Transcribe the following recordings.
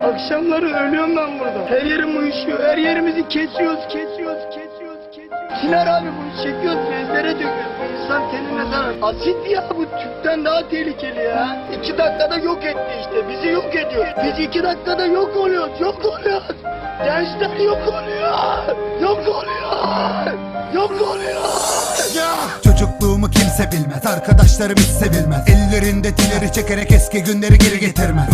Akşamları ölüyorum ben burada. Her yerim uyuşuyor. Her yerimizi kesiyoruz, kesiyoruz, kesiyoruz, kesiyoruz. Sinar abi bunu çekiyoruz, bezlere döküyoruz. Bu insan tenine zarar. Asit ya bu tüpten daha tehlikeli ya. İki dakikada yok etti işte. Bizi yok ediyor. Biz iki dakikada yok oluyoruz, yok oluyoruz. Gençler yok oluyor. Yok oluyor. Yok oluyor. Ya. Çocukluğumu kimse bilmez Arkadaşlarım hiç sevilmez Ellerinde tileri çekerek eski günleri geri getirmez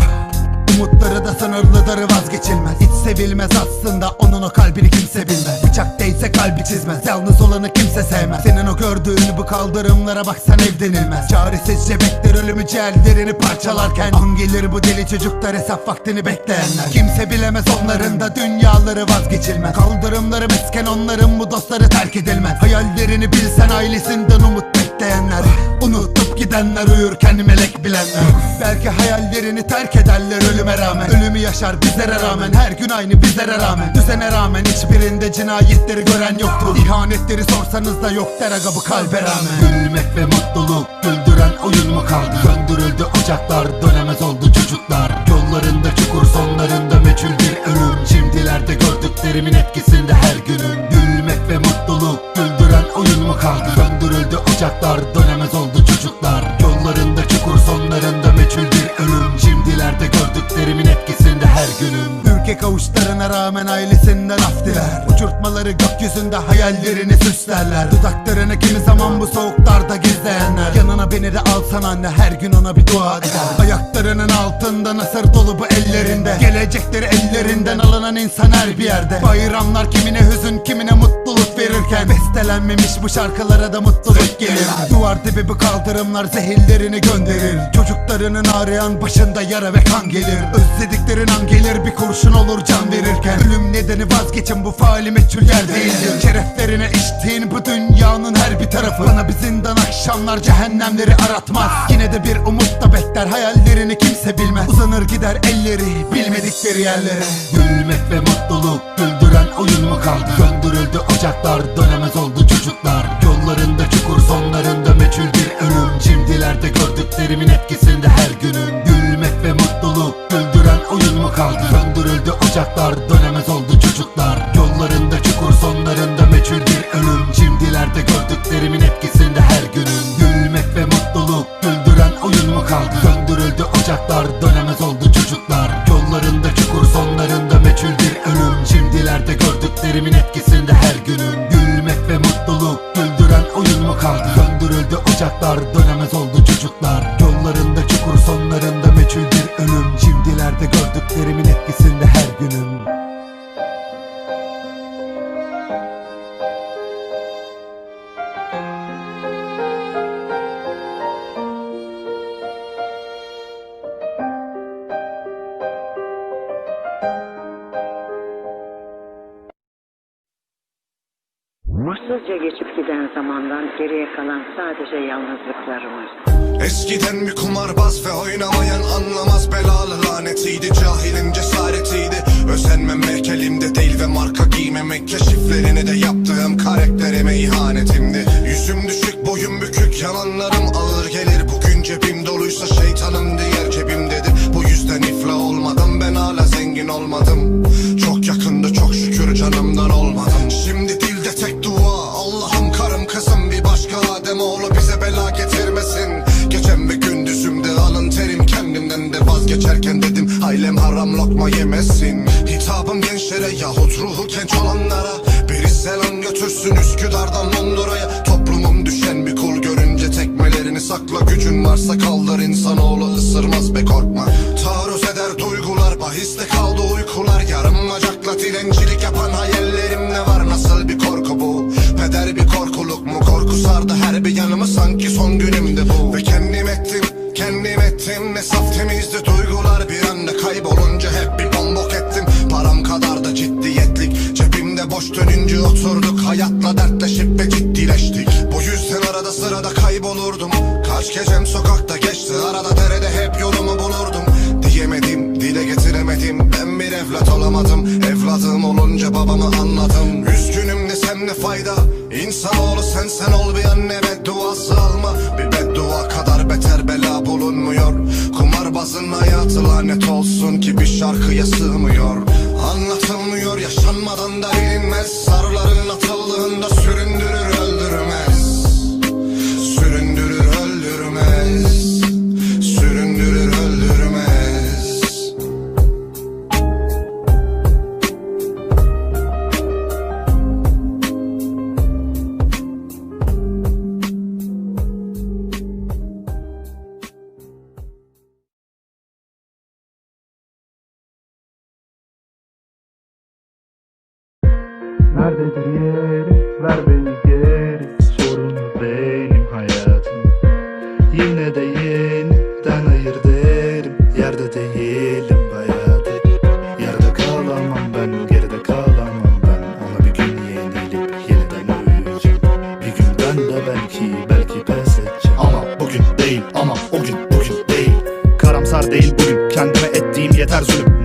Umutları da sınırlıdır vazgeçilmez. Hiç sevilmez aslında onun o kalbini kimse bilmez. Bıçak değse kalbi çizmez Yalnız olanı kimse sevmez. Senin o gördüğün bu kaldırımlara baksan ev denilmez Çaresizce bekler ölümü ciğerlerini parçalarken. An gelir bu deli çocuklar hesap vaktini bekleyenler. Kimse bilemez onların da dünyaları vazgeçilmez. Kaldırımları mesken onların bu dostları terk edilmez. Hayallerini bilsen ailesinden umut bekleyenler Unutup gidenler uyurken melek bilenler. Belki hayallerini terk ederler ölüme rağmen. Ölümü yaşar bizlere rağmen her gün aynı bizlere rağmen. Düzene rağmen hiçbirinde cinayetleri gören yoktur. İhanetleri sorsanız da yok der aga bu kalbe rağmen. Gülmek ve mutluluk güldüren oyun mu kaldı? Söndürüldü ocaklar dönemez oldu çocuklar. Yollarında çukur sonlarında meçhul bir ölüm. Şimdilerde gördüklerimin etkisinde Ülke kavuşlarına rağmen ailesinden af diler. Uçurtmaları gökyüzünde hayallerini süslerler. Dudaklarını kimi zaman bu soğuklarda gizleyenler Beni de alsan anne her gün ona bir dua eder Ayaklarının altında nasır dolu bu ellerinde. Gelecekleri ellerinden alınan insan her bir yerde. Bayramlar kimine hüzün kimine mutluluk verirken. Bestelenmemiş bu şarkılara da mutluluk gelir. Duvar dibi bu kaldırımlar zehirlerini gönderir. Çocuklarının ağrıyan başında yara ve kan gelir. Özlediklerin an gelir bir kurşun olur can verirken. Ölüm nedeni vazgeçin bu faali meçhul yer değildir. Şereflerine içtiğin bu dünyanın her bir tarafı. Bana bir zindan akşamlar cehennemleri aratmaz. Yine de bir umut da bekler. Hayallerini kimse bilmez. Uzanır gider elleri bilmedikleri yerlere. Gülmek ve mutluluk güldüren oyun mu kaldı? Söndürüldü ocaklar dönemez oldu çocuklar. Yollarında çukur sonlarında meçhul bir ölüm. Şimdilerde gördüklerimin etkisinde her günüm. Gülmek ve mutluluk güldüren oyun mu kaldı? Söndürüldü ocaklar dönemez oldu çocuklar Söndürüldü Giden zamandan geriye kalan sadece yalnızlıklarımız. Eskiden bir kumarbaz ve oynamayan anlamaz belalı lanetiydi Cahilin cesaretiydi. Özenmemek elimde değil ve marka giymemek Keşiflerini de yaptığım karakterime ihanetimdi. Yüzüm düşük boyum bükük yalanlarım ağır gelir Bugün cebim Ailem haram lokma yemesin. Hitabım gençlere yahut ruhu genç olanlara. Biri selam götürsün Üsküdar'dan Londra'ya. Toplumum düşen bir kul görünce tekmelerini sakla. Gücün varsa kaldır insanoğlu ısırmaz be korkma. Taarruz eder duygular bahiste kaldı uykular. Yarım bacakla dilencilik yapan hayallerimde var? Nasıl bir korku bu? Peder bir korkuluk mu? Korku sardı her bir yanımı. Sanki son günümde bu. Ve kendim ettim kendim ettim. Ne saf temizdi duygular Anda kaybolunca hep bir bombok ettim. Param kadar da ciddiyetlik. Cebimde boş dönünce oturduk. Hayatla dertleşip ve ciddileştik. Bu yüzden arada sırada kaybolurdum. Kaç gecem sokakta geçti. Arada derede hep yolumu bulurdum. Diyemedim dile getiremedim. Ben bir evlat olamadım. Evladım olunca babamı anladım. Üzgünüm desem ne fayda? İnsanoğlu sen sen ol bir anne şarkıya sığmıyor Anlatılmıyor. Yaşanmadan da bilinmez Sarıların atıldığında süründürür Nerededir yerim ver beni geri. Sorunu benim hayatım. Yine de yeniden ayır derim. Yerde değilim bayağıdır Yerde kalamam ben geride kalamam ben. Ona bir gün yenilip yeniden uyuyacağım Bir gün ben de belki belki pes edeceğim. Ama bugün değil ama o gün bugün değil. Karamsar değil bugün. Kendime ettiğim yeter zulüm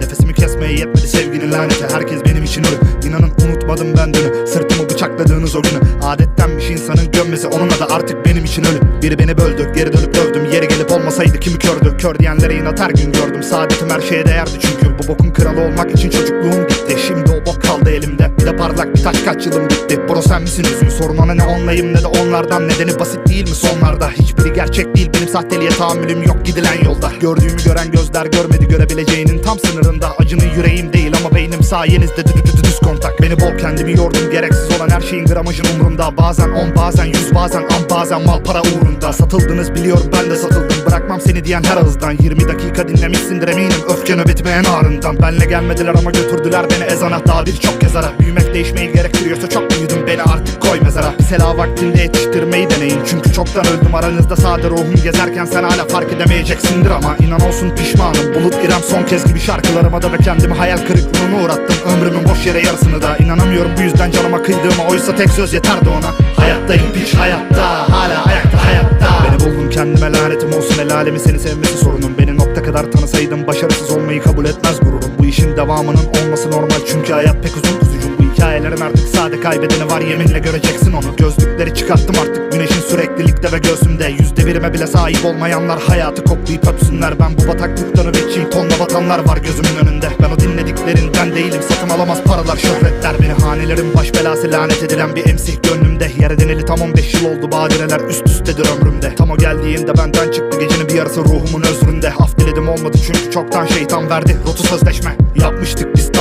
Kesmeye yetmedi sevginin laneti Herkes benim için ölüm İnanın unutmadım ben dünü Sırtımı bıçakladığınız o günü Adettenmiş insanın gömmesi onunla da artık benim için ölüm Biri beni böldü geri dönüp dövdüm Yeri gelip olmasaydı kimi kördü? Kör diyenlere inat her gün gördüm. Saadetim her şeye değerdi çünkü. Bu bokun kralı olmak için çocukluğum gitti. Şimdi o bok kaldı elimde. De parlak bir taş kaç yılım gitti. Bro sen misin üzgün sorun ona ne onlayım ne de onlardan. Nedeni basit değil mi sonlarda? Hiçbiri gerçek değil. Benim sahteliğe tahammülüm yok gidilen yolda. Gördüğümü gören gözler görmedi. Görebileceğinin tam sınırında. Acının yüreğim değil ama beynim sayenizde dü dü dü düz kontak. Beni bol kendimi yordum gereksiz olan her şeyin gramajın umrumda Bazen on bazen yüz bazen an bazen mal para uğrunda. Satıldınız biliyorum ben de satıldım. Bırakmam seni diyen her ağızdan. 20 dakika dinlemişsindir eminim. Öfke nöbetime en ağrından. Benle gelmediler ama götürdüler beni ezana. Daha birçok kez ara Büyümek değişmeyi gerektiriyorsa çok büyüdüm. Beni artık koy mezara. Bir sela vaktinde yetiştirmeyi deneyin Çünkü çoktan öldüm. Aranızda sade ruhum gezerken Sen hala fark edemeyeceksindir ama inan olsun pişmanım. Bulut İrem son kez gibi şarkılarıma da ve kendimi hayal kırıklığına uğrattım. Ömrümün boş yere yarısını da inanamıyorum. Bu yüzden canıma kıydığıma Oysa tek söz yeterdi ona. Hayattayım piç hayatta hala ayakta hayatta. Beni buldum kendime lanetim olsun. El alemi seni sevmesi sorunum. Beni nokta kadar tanısaydım başarısız olmayı kabul etmez gururum. Bu işin devamının olması normal çünkü hayat pek uzun kuzucuğum Bu hikayelerin artık sade kaybedeni var yeminle göreceksin onu. Gözlükleri çıkarttım artık güneşin süreklilikte ve göğsümde Yüzde birime bile sahip olmayanlar hayatı koklayıp öpsünler. Ben bu bataklıkta nöbetçiyim tonla batanlar var gözümün önünde. Ben o dinlediklerinden değilim. Satın alamaz paralar şöhretler Beni. Hanelerin baş belası lanet edilen bir emsih gönlümde. Yer edineli tam 15 yıl oldu. Badireler üst üstedir ömrümde. Tam o geldiğinde benden çıktı gecenin bir yarısı ruhumun özründe. Af diledim olmadı çünkü çoktan şeytan verdi. Rotu sözleşme Yapmıştık biz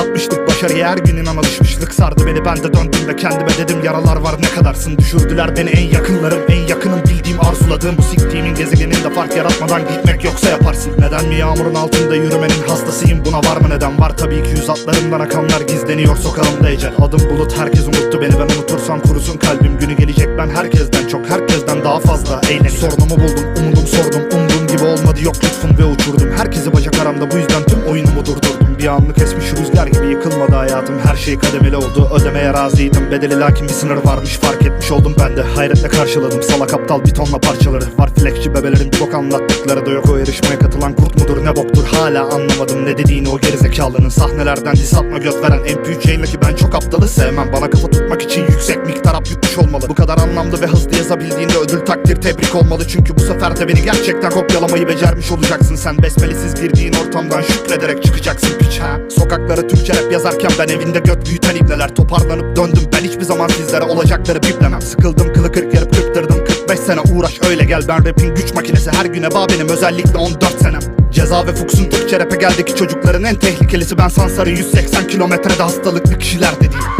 başarıya her gün inan alışmışlık sardı beni. Ben de döndüm ve kendime dedim yaralar var ne kadarsın? Düşürdüler beni en yakınlarım en yakınım. Bildiğim arzuladığım Bu siktiğimin gezegeninde fark yaratmadan gitmek yoksa yaparsın. Neden mi yağmurun altında yürümenin hastasıyım? Buna var mı neden? Var Tabii ki yüz atlarımdan akanlar gizleniyor sokağımda ecel. Adım bulut herkes unuttu beni. Ben unutursam kurusun kalbim. Günü gelecek ben herkesten çok herkesten daha fazla eğleneceğim Sorunumu buldum umudum sordum. Umduğum gibi olmadı yok lütfum ve uçurdum. Herkesi bacak aramda bu yüzden tüm oyunumu durdurdum Bir anlık esmiş rüzgar gibi yıkılmadı hayatım. Her şey kademeli oldu. Ödemeye razıydım. Bedeli lakin bir sınır varmış. Fark etmiş oldum ben de. Hayretle karşıladım. Salak aptal bir tonla parçaları. Var flekçi bebelerin bok anlattıkları da yok. O yarışmaya katılan kurt mudur ne boktur? Hala anlamadım ne dediğini o gerizekalının. Sahnelerden dis atma göt veren MP3 yayınla ki ben çok aptalı sevmem. Bana kafa tutmak için yüksek miktar ap yutmuş olmalı. Bu kadar anlamlı ve hızlı yazabildiğinde ödül takdir tebrik olmalı. Çünkü bu sefer de beni gerçekten kopyalamayı becermiş olacaksın. Sen besmelesiz girdiğin ortamdan şükrederek çıkacaksın piç ha? Sokaklara Türkçe rap yazarken ben evinde göt büyüten ibneler. Toparlanıp döndüm ben hiçbir zaman sizlere olacakları biplemem. Sıkıldım kılı kırk yarıp kırptırdım 45 sene uğraş öyle gel. Ben rapin güç makinesi her güne bağ benim. Özellikle 14 senem. Ceza ve Fuchs'un Türkçe rap'e geldeki çocukların en tehlikelisi Ben Sansar'ın 180 kilometrede hastalıklı kişiler dediğim